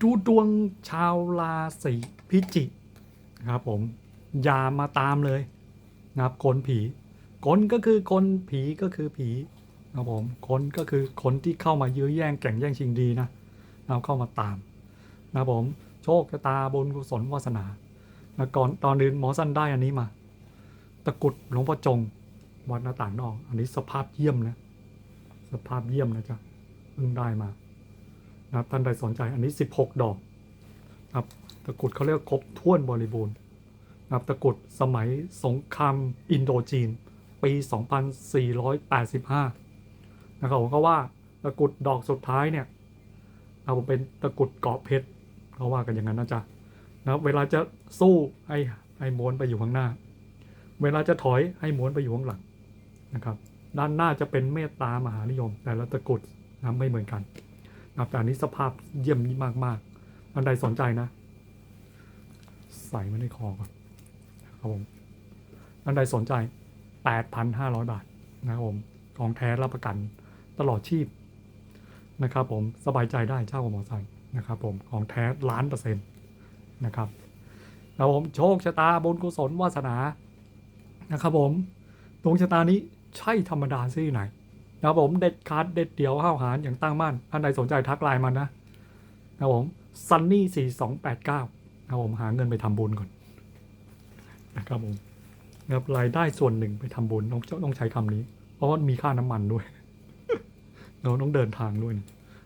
ดูดวงชาวราศีพิจิกครับผมอย่ามาตามเลยนะครับคนผีคนก็คือคนผีก็คือผีนะครับผมคนก็คือคนที่เข้ามายื้อแย่งแข่งแย่งชิงดีนะนะครับเข้ามาตามนะผมโชคชะตาบุญกุศลวาสนาก่อนตอนเดินหมอสั้นได้อันนี้มา ตะกุดหลวงพ่อจงวัดหน้าต่างนอก อันนี้สภาพเยี่ยมนะ สภาพเยี่ยมนะจ๊ะเพิ่งได้มา นะท่านใดสนใจอันนี้ 16 ดอกนะครับตะกรุดเขาเรียกครบถ้วนบริบูรณ์นะครับตะกรุดสมัยสงครามอินโดจีน ปี 2485 นะครับผมก็ว่าตะกรุดดอกสุดท้ายเนี่ยเอาผมเป็นตะกรุดเกาะเพชรเขาว่ากันอย่างนั้นนะจ๊ะนะเวลาจะสู้ให้ให้ม้วนไปอยู่ข้างหน้า เวลาจะถอยให้ม้วนไปอยู่ข้างหลังนะครับ ด้านหน้าจะเป็นเมตตามหานิยม แต่ละตะกรุดนะไม่เหมือนกัน ครับแต่อันนี้สภาพเยี่ยมมากๆอันใดสนใจนะ ใส่ไว้ในคอครับผมอันใดสนใจ 8,500 บาทนะครับผมของแท้รับประกันตลอดชีพนะครับผมสบายใจได้เช่ากับหมอไซค์นะครับผมของแท้ล้านเปอร์เซ็นต์นะครับแล้วผมโชคชะตาบุญกุศลวาสนานะครับผมดวงชะตานี้ใช่ธรรมดาซี่ไหน นะครับผมเด็ดขาดเด็ดเดี่ยวห้าวหาญอย่างตั้งมั่นท่านใดสนใจทักไลน์มานะนะครับผมซันนี่สี่สองแปดเก้านะครับผมหาเงินไปทำบุญก่อนนะครับผมนะครับรายได้ส่วนหนึ่งไปทำบุญต้องต้องใช้คำนี้ เพราะมีค่าน้ำมันด้วยเราต้องเดินทางด้วย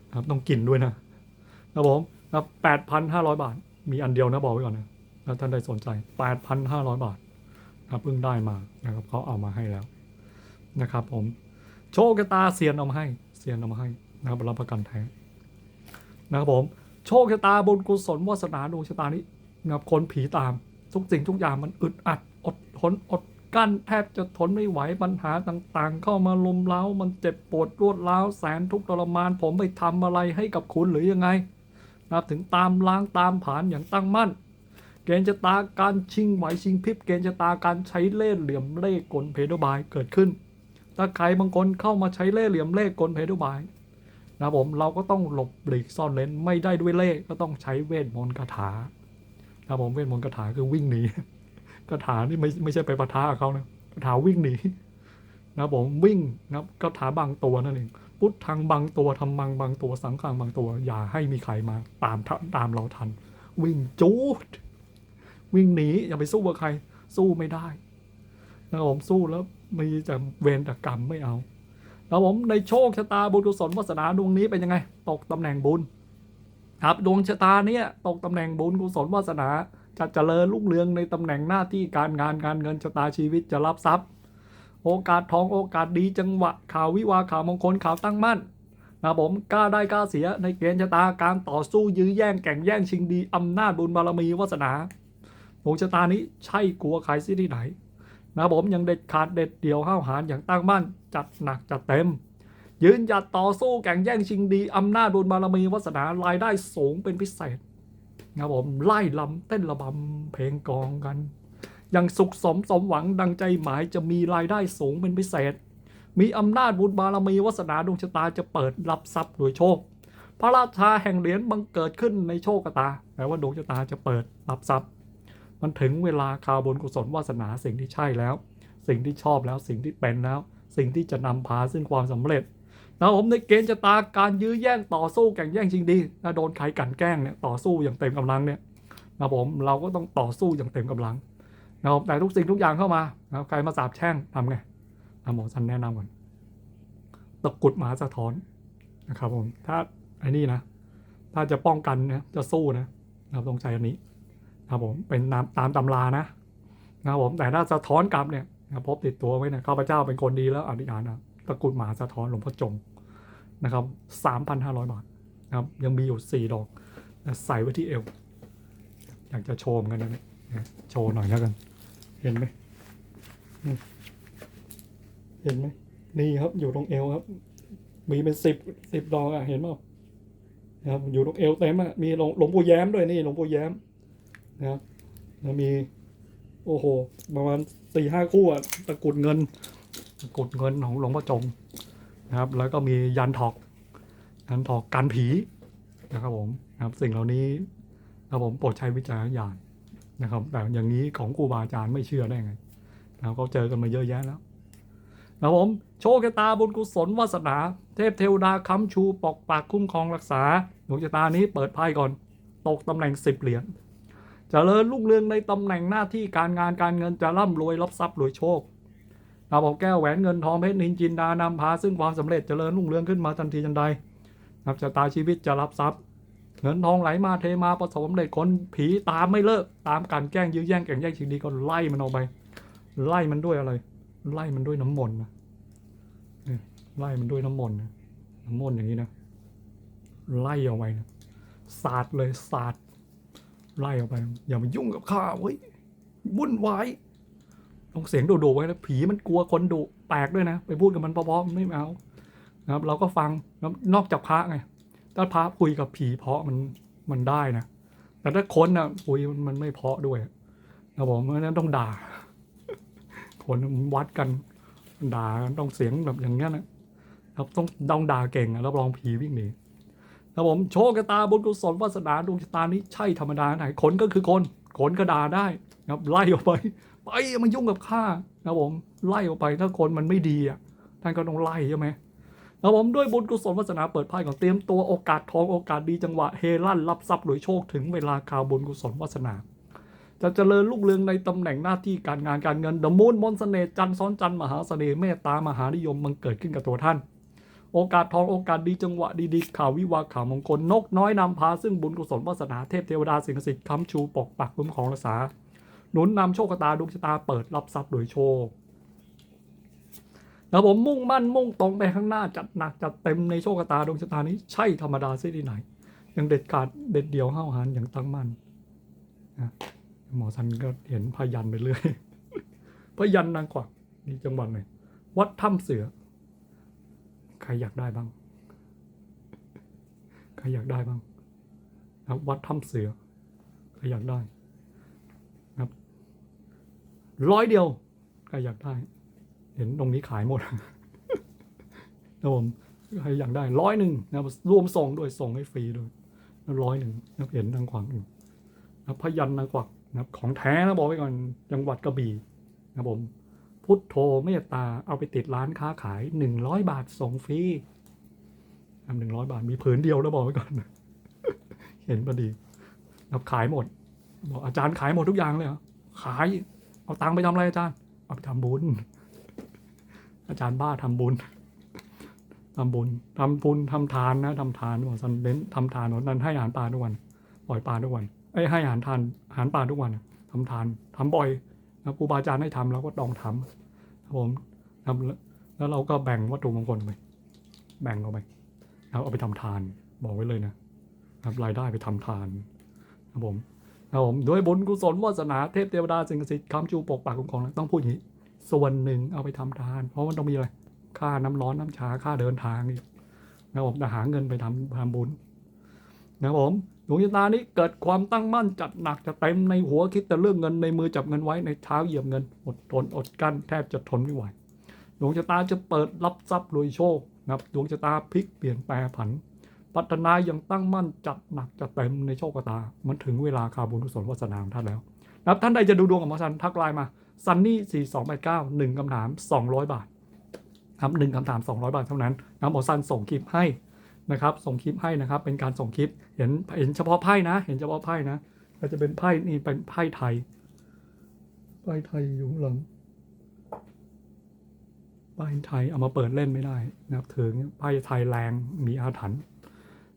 นะครับต้องกินด้วยนะนะครับผมนะครับแปดพันห้าร้อยบาท มีอันเดียวนะบอกไว้ก่อนนะแล้วท่านใดสนใจแปดพันห้าร้อยบาทครับเพิ่งได้มานะครับเขาเอามาให้แล้วนะครับผม โชคชะตาเซียนเอามาให้เซียนเอามาให้นะครับรับประกันแท้นะครับผมโชคชะตาบุญกุศลวาสนาดวงชะตานี้นะครับคนผีตามทุกสิ่งทุกอย่างมันอึดอัดอดทนอดกั้นแทบจะทนไม่ไหวปัญหาต่างๆ เข้ามาลุมเล้ามันเจ็บปวดรวดร้าวแสนทุกข์ทรมาน ผมไปทำอะไรให้กับคุณหรือยังไงนะครับถึงตามล้างตามผลานอย่างตั้งมั่น เกณฑ์ชะตาการชิงไหวชิงพริบเกณฑ์ชะตาการใช้เล่ห์เหลี่ยมเล่ห์กลเพดบายเกิดขึ้น ถ้าใครบางคนเข้ามาใช้เล่ห์เหลี่ยมเล่ห์กลเพโดบายนะผมเราก็ต้องหลบหลีกซ่อนเลนไม่ได้ด้วยเล่ห์ก็ต้องใช้เวทมนต์คาถานะผมเวทมนต์คาถาคือวิ่งหนีคาถานี่ไม่ไม่ใช่ไปปะทะกับเขานะคาถาวิ่งหนีนะผมวิ่งนะคาถาบางตัวนั่นเองพุทธังบางตัวทำมังบางตัวสังขังบางตัว อย่าให้มีใครมาตามตามเราทัน วิ่งจูดวิ่งหนีอย่าไปสู้กับใคร สู้ไม่ได้นะผมสู้แล้ว มีแต่เวรแต่กรรมไม่เอานะครับผมในโชคชะตาบุญกุศลวาสนาดวงนี้เป็นยังไง ตกตำแหน่งบุญ ครับดวงชะตาเนี้ยตกตำแหน่งบุญกุศลวาสนา จะเจริญรุ่งเรืองในตำแหน่งหน้าที่การงานการเงินชะตาชีวิตจะรับทรัพย์ โอกาสทองโอกาสดีจังหวะข่าววิวาข่าวมงคลข่าวตั้งมั่นนะผมกล้าได้กล้าเสียในเกณฑ์ชะตาการต่อสู้ยื้อแย่งแข่งแย่งชิงดีอำนาจบุญบารมีวาสนาดวงชะตานี้ใช่กลัวใครสิที่ไหน นะผมยังเด็ดขาดเด็ดเดี่ยวห้าวหาญอย่างตั้งมั่นจัดหนักจัดเต็ม ยืนหยัดต่อสู้แข่งแย่งชิงดีอำนาจบุญบารมีวาสนารายได้สูงเป็นพิเศษนะผมไล่ลำเต้นระบำเพลงกองกัน อย่างสุขสมสมหวังดังใจหมายจะมีรายได้สูงเป็นพิเศษ มีอำนาจบุญบารมีวาสนาดวงชะตาจะเปิดรับทรัพย์โดยโชค พระราชาแห่งเหรียญบังเกิดขึ้นในโชคชะตาแปลว่าดวงชะตาจะเปิดรับทรัพย์ มันถึงเวลาข่าวบนกุศลวาสนาสิ่งที่ใช่แล้ว สิ่งที่ชอบแล้วสิ่งที่เป็นแล้ว สิ่งที่จะนำพาซึ่งความสำเร็จนะผมในเกณฑ์ชะตาการยื้อแย่งต่อสู้แข่งแย่งชิงดีถ้าโดนใครกันแกล้งเนี่ยต่อสู้อย่างเต็มกำลังเนี่ยนะผมเราก็ต้องต่อสู้อย่างเต็มกำลังนะครับแต่ทุกสิ่งทุกอย่างเข้ามานะใครมาสาบแช่งทำไงนะหมอสันแนะนำก่อนตะกรุดหมาสะท้อนนะครับผมถ้าไอ้นี่นะ ถ้าจะป้องกันนะจะสู้นะนะครับต้องใช้อันนี้ ครับผมเป็นตามตามตำรานะนะครับผมแต่ถ้าสะท้อนกลับเนี่ยนะพบติดตัวไว้นะข้าพเจ้าเป็นคนดีแล้วอธิษฐานนะตะกุดหมาสะท้อนหลวงพ่อจงนะครับสามพันห้าร้อยบาทนะครับยังมีอยู่สี่ดอกนะใส่ไว้ที่เอว อยากจะโชว์เหมือนกันนะเนี่ยโชว์หน่อยแล้วกัน เห็นไหมเห็นไหมนี่ครับอยู่ตรงเอวครับ มีเป็นสิบสิบดอกอะเห็นเปล่านะครับอยู่ตรงเอวเต็มอะมีหลวงหลวงปู่แย้มด้วยนี่หลวงปู่แย้ม นะครับแล้วมี โอ้โห ประมาณสี่ห้าคู่อะตะกรุดเงิน ตะกรุดเงินของหลวงพ่อจงนะครับ แล้วก็มียันถอกยันถอกกันผีนะครับผมนะครับสิ่งเหล่านี้นะครับผมโปรดใช้วิจารณญาณนะครับ แต่อย่างนี้ของครูบาอาจารย์ไม่เชื่อได้ไงนะครับเขาเจอกันมาเยอะแยะแล้วนะครับผมโชคชะตาบุญกุศลวาสนาเทพเทวดาค้ำชูปกปักคุ้มครองรักษาดวงชะตานี้เปิดไพ่ก่อน ตกตำแหน่งสิบเหรียญ เจริญรุ่งเรืองในตำแหน่งหน้าที่การงานการเงินจะร่ำรวยรับทรัพย์รวยโชคดาบอกแก้วแหวนเงินทองเพชรนินจินดานำพาซึ่งความสำเร็จเจริญรุ่งเรืองขึ้นมาทันทีทันใดนับชะตาชีวิตจะรับทรัพย์ เงินทองไหลมาเทมาประสบสำเร็จคนผีตามไม่เลิกตามการแกล้งยื้อแย่งแข่งแย่งชิงดีก็ไล่มันออกไป ไล่มันด้วยอะไร ไล่มันด้วยน้ำมนต์นะนี่ไล่มันด้วยน้ำมนต์นะน้ำมนต์อย่างนี้นะไล่ออกไปนะสาดเลยสาด ไล่ออกไป อย่ามายุ่งกับข้าเว้ยวุ่นวายต้องเสียงดุๆไว้นะผีมันกลัวคนดุแปลกด้วยนะ ไปพูดกับมันเพราะๆมันไม่เอานะครับ เราก็ฟังนอกจากพระไงถ้าพระคุยกับผีเพาะมันมันได้นะแต่ถ้าคนอะคุยมันไม่เพาะด้วยนะผมเพราะฉะนั้นต้องด่า คนวัดกันด่าต้องเสียงแบบอย่างเงี้ยนะครับต้องต้องด่าเก่งอะรับรองผีวิ่งหนี นะผมโชคชะตาบุญกุศลวาสนาดวงชะตานี้ใช่ธรรมดาไหนคนก็คือคนคนก็ด่าได้นะครับไล่ออกไปไปอย่ามายุ่งกับข้านะผมไล่ออกไปถ้าคนมันไม่ดีอะท่านก็ต้องไล่ใช่ไหมแล้วผมด้วยบุญกุศลวาสนาเปิดไพ่ก่อนเตรียมตัวโอกาสทองโอกาสดีจังหวะเฮลั่นรับทรัพย์รวยโชคถึงเวลาข่าวบุญกุศลวาสนา จะเจริญรุ่งเรืองในตำแหน่งหน้าที่การงานการเงินดมูลมนต์เสน่ห์จันทร์ซ้อนจันทร์มหาเสน่ห์เมตตามหานิยมมันเกิดขึ้นกับตัวท่าน โอกาสทองโอกาสดีจังหวะดีๆข่าววิวาข่าวมงคลนกน้อยนำพาซึ่งบุญกุศลวาสนาเทพเทวดาสิ่งศักดิ์สิทธิ์ค้ำชูปกปักคุ้มครองรักษาหนุนนำโชคชะตาดวงชะตาเปิดรับทรัพย์โดยโชคแล้วผมมุ่งมั่นมุ่งตรงไปข้างหน้าจัดหนักจัดเต็มในโชคชะตาดวงชะตานี้ใช่ธรรมดาซิที่ไหนยังเด็ดขาดเด็ดเดี่ยวห้าวหาญอย่างตั้งมั่นนะหมอสันก็เห็นพยันไปเรื่อยพยันนางกวักนี่จังหวัดไหนวัดถ้ำเสือ ใครอยากได้บ้าง ใครอยากได้บ้างนะวัดถ้ำเสือ ใครอยากได้นะครับร้อยเดียว ใครอยากได้ เห็นตรงนี้ขายหมดนะผมใครอยากได้ร้อยหนึ่งนะรวมส่งด้วยส่งให้ฟรีด้วยร้อยหนึ่งนะเห็นนางขวางอยู่นะพยันนางกวักนะครับของแท้นะบอกไว้ก่อนจังหวัดกระบี่นะครับผม พุทโธเมตตาเอาไปติดร้านค้าขายหนึ่งร้อยบาทส่งฟรีทำหนึ่งร้อยบาทมีผืนเดียวแล้วบอกไว้ก่อน เห็นพอดีรับขายหมด บอกอาจารย์ขายหมดทุกอย่างเลยเหรอขาย เอาตังค์ไปทำอะไรอาจารย์ เอาไปทำบุญ อาจารย์บ้าทำบุญทำบุญทำบุญทำทานนะทำทานบอกสันเน้นทำทานนั้นให้อาหารปลาทุกวัน ปล่อยปลาทุกวันไอ้ให้อาหารทานอาหารปลาทุกวันทำทานทำบ่อย นะครูบาอาจารย์ให้ทำเราก็ต้องทำครับผมทำแล้วแล้วเราก็แบ่งวัตถุมงคลไปแบ่งเอาไปแล้วเอาไปทำทานบอกไว้เลยนะครับรายได้ไปทำทานครับผมครับผมด้วยบุญกุศลวาสนาเทพเทวดาสิ่งศักดิ์สิทธิ์คำชูปกปักคุ้มครองต้องพูดอย่างนี้ส่วนหนึ่งเอาไปทำทาน เพราะมันต้องมีอะไรค่าน้ำร้อนน้ำชาค่าเดินทางอีกนะครับผมจะหาเงินไปทำทำบุญ นะครับผมดวงชะตานี้เกิดความตั้งมั่นจัดหนักจะเต็มในหัวคิดแต่เรื่องเงินในมือจับเงินไว้ในเท้าเหยียบเงิน อดทนอดกั้นแทบจะทนไม่ไหวดวงชะตาจะเปิดรับทรัพย์รวยโชคนะครับดวงชะตาพลิกเปลี่ยนแปลผัน พัฒนาอย่างตั้งมั่นจัดหนักจะเต็มในโชคชะตา มันถึงเวลาข่าบุญกุศลวาสนาของท่านแล้วนะครับท่านใดจะดูดวงกับหมอสันทักไลน์มาซันนี่สี่สองแปดเก้าหนึ่งคำถามสองร้อยบาทครับหนึ่งคำถามสองร้อยบาทเท่านั้นนะหมอซันส่งคลิปให้ นะครับส่งคลิปให้นะครับ เป็นการส่งคลิปเห็นเห็นเฉพาะไพ่นะ เห็นเฉพาะไพ่นะก็จะเป็นไพ่นี่เป็นไพ่ไทยไพ่ไทยอยู่หลังไพ่ไทยเอามาเปิดเล่นไม่ได้นะครับถึงไพ่ไทยแรงมีอาถรรพ์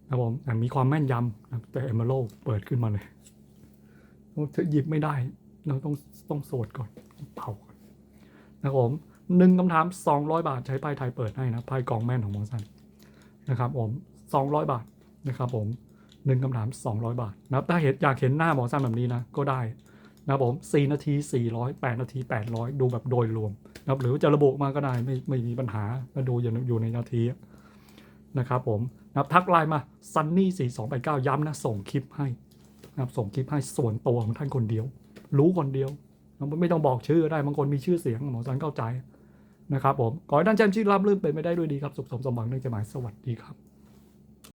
นะครับผมแต่มีความแม่นยำนะแต่เอมเมโลเปิดขึ้นมาเลยหยิบไม่ได้เราต้องต้องโสดก่อนเป่าก่อนนะครับผมหนึ่งคำถามสองร้อยบาทใช้ไพ่ไทยเปิดให้นะไพ่กองแม่นของมอสัน นะครับผมสองร้อยบาทนะครับผมหนึ่งคำถามสองร้อยบาทนะครับถ้าเห็นอยากเห็นหน้าหมอสันแบบนี้นะก็ได้นะครับผมสี่นาทีสี่ร้อยแปดนาทีแปดร้อยดูแบบโดยรวมนะครับหรือจะระบุมาก็ได้ไม่ไม่มีปัญหาก็ดูอยู่อยู่ในนาทีนะครับผมนะครับทักไลน์มาซันนี่สี่สองแปดเก้าย้ำนะส่งคลิปให้นะครับส่งคลิปให้ส่วนตัวของท่านคนเดียว รู้คนเดียว ไม่ต้องบอกชื่อได้บางคนมีชื่อเสียงหมอสันเข้าใจ นะครับผมขอให้ท่านแจ้งชื่อรับลื่นเป็นไม่ได้ด้วยดีครับ สุขสมสมหวังเนื่องจะหมายสวัสดีครับ